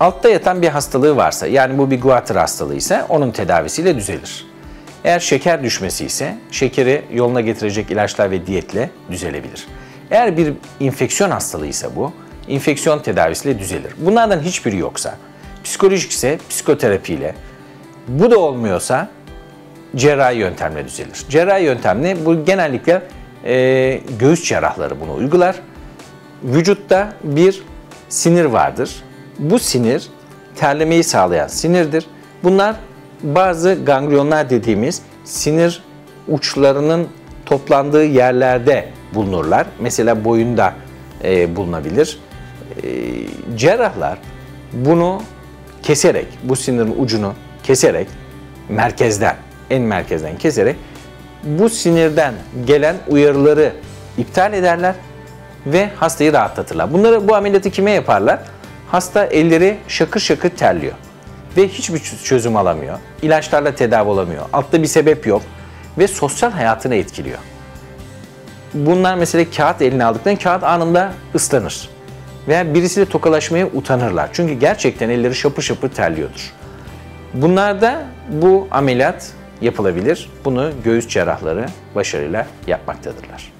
Altta yatan bir hastalığı varsa, yani bu bir guatr hastalığı ise onun tedavisiyle düzelir. Eğer şeker düşmesi ise şekeri yoluna getirecek ilaçlar ve diyetle düzelebilir. Eğer bir infeksiyon hastalığı ise bu, infeksiyon tedavisiyle düzelir. Bunlardan hiçbiri yoksa, psikolojik ise psikoterapiyle, bu da olmuyorsa cerrahi yöntemle düzelir. Cerrahi yöntemle bu genellikle e, göğüs cerrahları bunu uygular. Vücutta bir sinir vardır. Bu sinir terlemeyi sağlayan sinirdir. Bunlar bazı ganglionlar dediğimiz sinir uçlarının toplandığı yerlerde bulunurlar. Mesela boyunda e, bulunabilir. E, cerrahlar bunu keserek, bu sinirin ucunu keserek merkezden, en merkezden keserek bu sinirden gelen uyarıları iptal ederler ve hastayı rahatlatırlar. Bunları bu ameliyatı kime yaparlar? Hasta elleri şakır şakır terliyor ve hiçbir çözüm alamıyor. İlaçlarla tedavi olamıyor. Altta bir sebep yok ve sosyal hayatını etkiliyor. Bunlar mesela kağıt eline aldıktan kağıt anında ıslanır. Veya birisiyle tokalaşmaya utanırlar. Çünkü gerçekten elleri şapır şapır terliyordur. Bunlarda bu ameliyat yapılabilir. Bunu göğüs cerrahları başarıyla yapmaktadırlar.